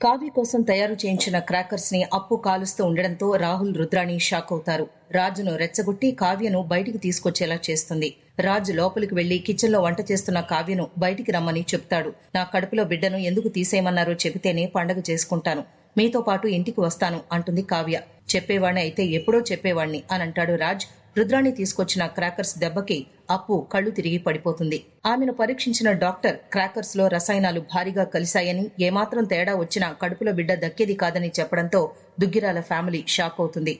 కావ్య కోసం తయారు చేయించిన క్రాకర్స్ని అప్పు కాలుస్తూ ఉండడంతో రాహుల్ రుద్రాణి షాక్ అవుతారు. రాజును రెచ్చగొట్టి కావ్యను బయటికి తీసుకొచ్చేలా చేస్తుంది. రాజు లోపలికి వెళ్ళి కిచెన్లో వంట చేస్తున్న కావ్యను బయటికి రమ్మని చెప్తాడు. నా కడుపులో బిడ్డను ఎందుకు తీసేయమన్నారో చెబితేనే పండగ చేసుకుంటాను. మీతో పాటు ఇంటికి వస్తాను అంటుంది కావ్య. చెప్పేవాణ్ణి అయితే ఎప్పుడో చెప్పేవాణ్ణి అని అంటాడు రాజ్. రుద్రాణి తీసుకొచ్చిన క్రాకర్స్ దెబ్బకి అప్పు కళ్ళు తిరిగి పడిపోతుంది. ఆమెను పరీక్షించిన డాక్టర్ క్రాకర్స్లో రసాయనాలు భారీగా కలిశాయని ఏమాత్రం తేడా వచ్చినా కడుపులో బిడ్డ దక్కేది కాదని చెప్పడంతో దుగ్గిరాల ఫ్యామిలీ షాక్ అవుతుంది.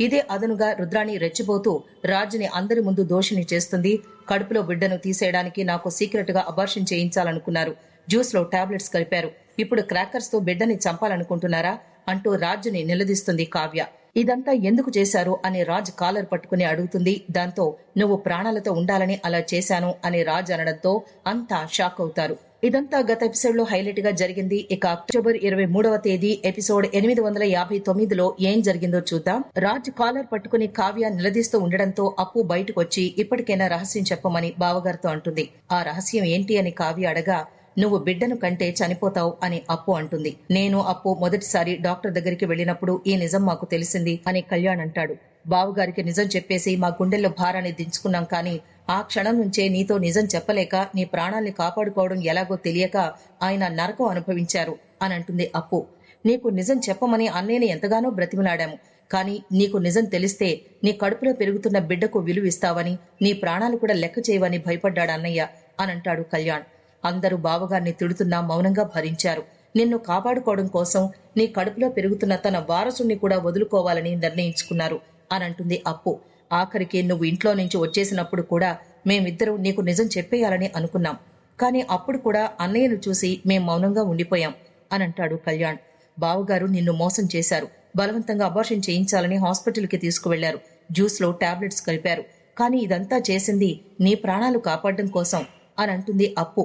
ఇదే అదనుగా రుద్రాణి రెచ్చిపోతూ రాజుని అందరి ముందు దోషిని చేస్తుంది. కడుపులో బిడ్డను తీసేయడానికి నాకు సీక్రెట్గా అబార్షన్ చేయించాలనుకున్నారు. జ్యూస్లో టాబ్లెట్స్ కలిపారు. ఇప్పుడు క్రాకర్స్తో బిడ్డని చంపాలనుకుంటున్నారా? అంటూ రాజుని నిలదీస్తుంది కావ్య. ఇదంతా ఎందుకు చేశారు అని రాజ్ కాలర్ పట్టుకుని అడుగుతుంది. దాంతో నువ్వు ప్రాణాలతో ఉండాలని అలా చేశాను అని రాజ్ అనడంతో అంతా షాక్ అవుతారు. ఇదంతా గత ఎపిసోడ్లో హైలైట్గా జరిగింది. ఇక అక్టోబర్ ఇరవై మూడవ తేదీ ఎపిసోడ్ ఎనిమిది వందల యాభై తొమ్మిదిలో ఏం జరిగిందో చూద్దాం. రాజ్ కాలర్ పట్టుకుని కావ్య నిలదీస్తూ ఉండడంతో అప్పు బయటకు వచ్చి ఇప్పటికైనా రహస్యం చెప్పమని బావగారితో అంటుంది. ఆ రహస్యం ఏంటి అని కావ్య అడగా నువ్వు బిడ్డను కంటే చనిపోతావు అని అప్పు అంటుంది. నేను అప్పు మొదటిసారి డాక్టర్ దగ్గరికి వెళ్ళినప్పుడు ఈ నిజం మాకు తెలిసింది అని కళ్యాణ్ అంటాడు. బావుగారికి నిజం చెప్పేసి మా గుండెల్లో భారాన్ని దించుకున్నాం కానీ ఆ క్షణం నుంచే నీతో నిజం చెప్పలేక నీ ప్రాణాల్ని కాపాడుకోవడం ఎలాగో తెలియక ఆయన నరకం అనుభవించారు అని అంటుంది అప్పు. నీకు నిజం చెప్పమని అన్నయ్యని ఎంతగానో బ్రతిమలాడాము. కానీ నీకు నిజం తెలిస్తే నీ కడుపులో పెరుగుతున్న బిడ్డకు విలువిస్తావని నీ ప్రాణాలు కూడా లెక్క చేయవని భయపడ్డాడు అన్నయ్య అని అంటాడు కళ్యాణ్. అందరూ బావగారిని తిడుతున్నా మౌనంగా భరించారు. నిన్ను కాపాడుకోవడం కోసం నీ కడుపులో పెరుగుతున్న తన వారసుణ్ణి కూడా వదులుకోవాలని నిర్ణయించుకున్నారు అని అంటుంది అప్పు. ఆఖరికి నువ్వు ఇంట్లో నుంచి వచ్చేసినప్పుడు కూడా మేమిద్దరూ నీకు నిజం చెప్పేయాలని అనుకున్నాం. కానీ అప్పుడు కూడా అన్నయ్యను చూసి మేం మౌనంగా ఉండిపోయాం అని అంటాడు కళ్యాణ్. బావగారు నిన్ను మోసం చేశారు. బలవంతంగా అబార్షన్ చేయించాలని హాస్పిటల్కి తీసుకువెళ్ళారు. జ్యూస్లో టాబ్లెట్స్ కలిపారు. కానీ ఇదంతా చేసింది నీ ప్రాణాలు కాపాడడం కోసం అని అంటుంది అప్పు.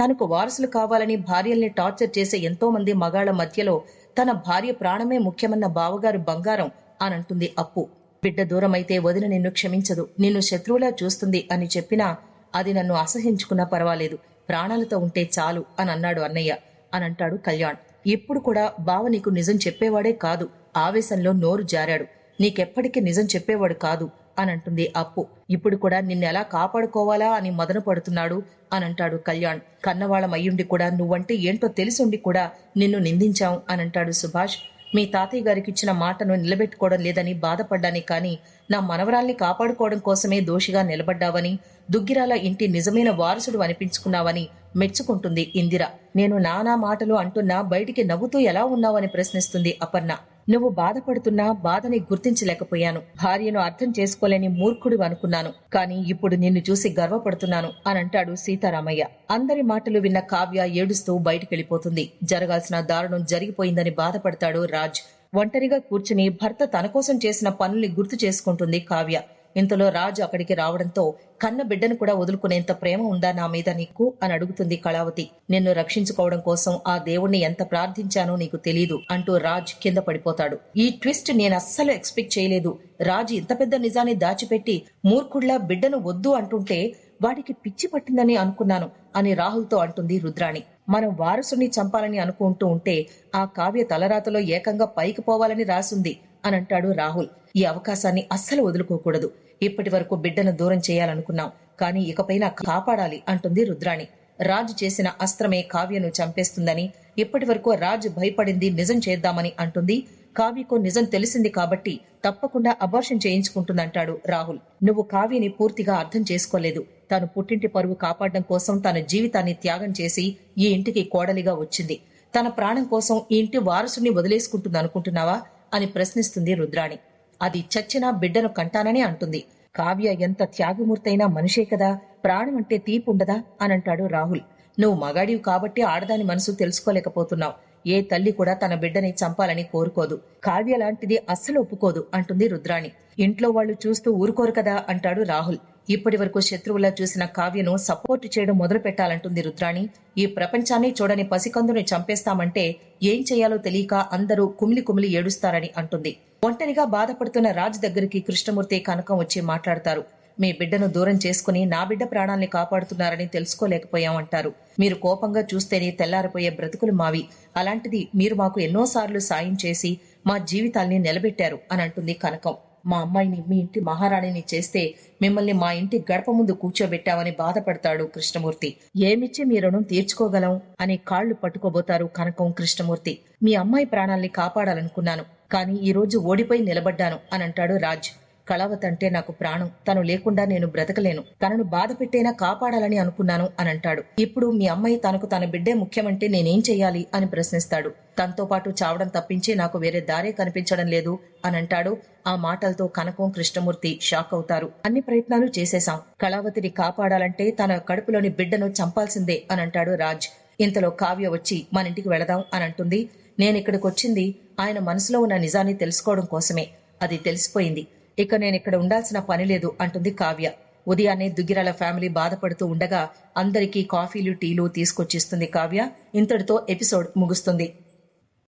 తనకు వారసులు కావాలని భార్యల్ని టార్చర్ చేసే ఎంతో మంది మగాళ్ళ మధ్యలో తన భార్య ప్రాణమే ముఖ్యమన్న బావగారు బంగారం అని అంటుంది అప్పు. బిడ్డ దూరమైతే వదిన నిన్ను క్షమించదు నిన్ను శత్రువులా చూస్తుంది అని చెప్పినా అది నన్ను అసహించుకున్నా పర్వాలేదు ప్రాణాలతో ఉంటే చాలు అని అన్నాడు అన్నయ్య అని అంటాడు కళ్యాణ్. ఇప్పుడు కూడా బావ నీకు నిజం చెప్పేవాడే కాదు ఆవేశంలో నోరు జారాడు. నీకెప్పటికీ నిజం చెప్పేవాడు కాదు అని అంటుంది అప్పు. ఇప్పుడు కూడా నిన్నెలా కాపాడుకోవాలా అని మదన పడుతున్నాడు అని అంటాడు కళ్యాణ్. కన్నవాళ్ళం అయ్యుండి కూడా నువ్వంటే ఏంటో తెలిసుండి కూడా నిన్ను నిందించాం అని అంటాడు సుభాష్. మీ తాతయ్య గారికి ఇచ్చిన మాటను నిలబెట్టుకోవడం లేదని బాధపడ్డానే కానీ నా మనవరాల్ని కాపాడుకోవడం కోసమే దోషిగా నిలబడ్డావని దుగ్గిరాల ఇంటి నిజమైన వారసుడు అనిపించుకున్నావని మెచ్చుకుంటుంది ఇందిర. నేను నానా మాటలు అంటున్నా బయటికి నవ్వుతూ ఎలా ఉన్నావని ప్రశ్నిస్తుంది అపర్ణ. నువ్వు బాధపడుతున్నా బాధని గుర్తించలేకపోయాను. భార్యను అర్థం చేసుకోలేని మూర్ఖుడు అనుకున్నాను. కానీ ఇప్పుడు నిన్ను చూసి గర్వపడుతున్నాను అని అంటాడు సీతారామయ్య. అందరి మాటలు విన్న కావ్య ఏడుస్తూ బయటికెళ్ళిపోతుంది జరగాల్సిన దారుణం జరిగిపోయిందని బాధపడతాడు రాజ్. ఒంటరిగా కూర్చుని భర్త తన కోసం చేసిన పనుల్ని గుర్తు చేసుకుంటుంది కావ్య. ఇంతలో రాజు అక్కడికి రావడంతో కన్న బిడ్డను కూడా వదులుకునేంత ప్రేమ ఉందా నా మీద నీకు? అని అడుగుతుంది కళావతి. నిన్ను రక్షించుకోవడం కోసం ఆ దేవుణ్ణి ఎంత ప్రార్థించానో నీకు తెలీదు అంటూ రాజ్ కింద పడిపోతాడు. ఈ ట్విస్ట్ నేను అస్సలు ఎక్స్పెక్ట్ చేయలేదు. రాజు ఇంత పెద్ద నిజాన్ని దాచిపెట్టి మూర్ఖుళ్ళా బిడ్డను వద్దు అంటుంటే వాడికి పిచ్చి పట్టిందని అనుకున్నాను అని రాహుల్తో అంటుంది రుద్రాణి. మనం వారసుని చంపాలని అనుకుంటూ ఉంటే ఆ కావ్య తలరాతలో ఏకంగా పైకి పోవాలని రాసుంది అని అంటాడు రాహుల్. ఈ అవకాశాన్ని అస్సలు వదులుకోకూడదు. ఇప్పటి వరకు బిడ్డను దూరం చేయాలనుకున్నాం. కానీ ఇకపైన కాపాడాలి అంటుంది రుద్రాణి. రాజు చేసిన అస్త్రమే కావ్యను చంపేస్తుందని ఇప్పటి వరకు రాజు భయపడింది నిజం చేద్దామని అంటుంది. కావ్యకు నిజం తెలిసింది కాబట్టి తప్పకుండా అబార్షన్ చేయించుకుంటుందంటాడు రాహుల్. నువ్వు కావ్యని పూర్తిగా అర్థం చేసుకోలేదు. తాను పుట్టింటి పరువు కాపాడడం కోసం తన జీవితాన్ని త్యాగం చేసి ఈ ఇంటికి కోడలిగా వచ్చింది. తన ప్రాణం కోసం ఈ ఇంటి వారసుని వదిలేసుకుంటుంది అనుకుంటున్నావా అని ప్రశ్నిస్తుంది రుద్రాణి. అది చచ్చిన బిడ్డను కంటానని అంటుంది. కావ్య ఎంత త్యాగమూర్తైనా మనిషే కదా ప్రాణం అంటే తీపుండదా ఉండదా అని అంటాడు రాహుల్. నువ్వు మగాడివి కాబట్టి ఆడదాని మనసు తెలుసుకోలేకపోతున్నావు. ఏ తల్లి కూడా తన బిడ్డని చంపాలని కోరుకోదు. కావ్య లాంటిది అస్సలు ఒప్పుకోదు అంటుంది రుద్రాణి. ఇంట్లో వాళ్ళు చూస్తూ ఊరుకోరు కదా అంటాడు రాహుల్. ఇప్పటి వరకు శత్రువులా చూసిన కావ్యను సపోర్ట్ చేయడం మొదలు పెట్టాలంటుంది రుద్రాణి. ఈ ప్రపంచాన్ని చూడని పసికందుని చంపేస్తామంటే ఏం చేయాలో తెలియక అందరూ కుమిలి కుమిలి ఏడుస్తారని అంటుంది. ఒంటరిగా బాధపడుతున్న రాజు దగ్గరికి కృష్ణమూర్తి కనకం వచ్చి మాట్లాడతారు. మీ బిడ్డను దూరం చేసుకుని నా బిడ్డ ప్రాణాల్ని కాపాడుతున్నారని తెలుసుకోలేకపోయామంటారు. మీరు కోపంగా చూస్తేనే తెల్లారిపోయే బ్రతుకులు మావి. అలాంటిది మీరు మాకు ఎన్నోసార్లు సాయం చేసి మా జీవితాల్ని నిలబెట్టారు అని అంటుంది కనకం. మా అమ్మాయిని మీ ఇంటి మహారాణిని చేస్తే మిమ్మల్ని మా ఇంటి గడప ముందు కూర్చోబెట్టామని బాధపడతాడు కృష్ణమూర్తి. ఏమిచ్చి మీ రుణం తీర్చుకోగలం? అని కాళ్ళు పట్టుకోబోతారు కనకం కృష్ణమూర్తి. మీ అమ్మాయి ప్రాణాల్ని కాపాడాలనుకున్నాను. కానీ ఈ రోజు ఓడిపోయి నిలబడ్డాను అని అంటాడు రాజ్. కళావత్ అంటే నాకు ప్రాణం. తను లేకుండా నేను బ్రతకలేను. తనను బాధ పెట్టేనా కాపాడాలని అనుకున్నాను అని అంటాడు ఇప్పుడు మీ అమ్మాయి తనకు తన బిడ్డే ముఖ్యమంటే నేనేం చెయ్యాలి అని ప్రశ్నిస్తాడు. తనతో పాటు చావడం తప్పించి నాకు వేరే దారే కనిపించడం లేదు అని అంటాడు ఆ మాటలతో కనకం కృష్ణమూర్తి షాక్ అవుతారు. అన్ని ప్రయత్నాలు చేసేశాం. కళావతిని కాపాడాలంటే తన కడుపులోని బిడ్డను చంపాల్సిందే అని అంటాడు రాజ్. ఇంతలో కావ్య వచ్చి మన ఇంటికి వెళదాం అని అంటుంది. నేను ఇక్కడికి వచ్చింది ఆయన మనసులో ఉన్న నిజాన్ని తెలుసుకోవడం కోసమే. అది తెలిసిపోయింది. ఇక నేను ఇక్కడ ఉండాల్సిన పని లేదు అంటుంది కావ్య. ఉదయాన్నే దుగ్గిరాల ఫ్యామిలీ బాధపడుతూ ఉండగా అందరికీ కాఫీలు టీలు తీసుకొచ్చిస్తుంది కావ్య. ఇంతటితో ఎపిసోడ్ ముగుస్తుంది.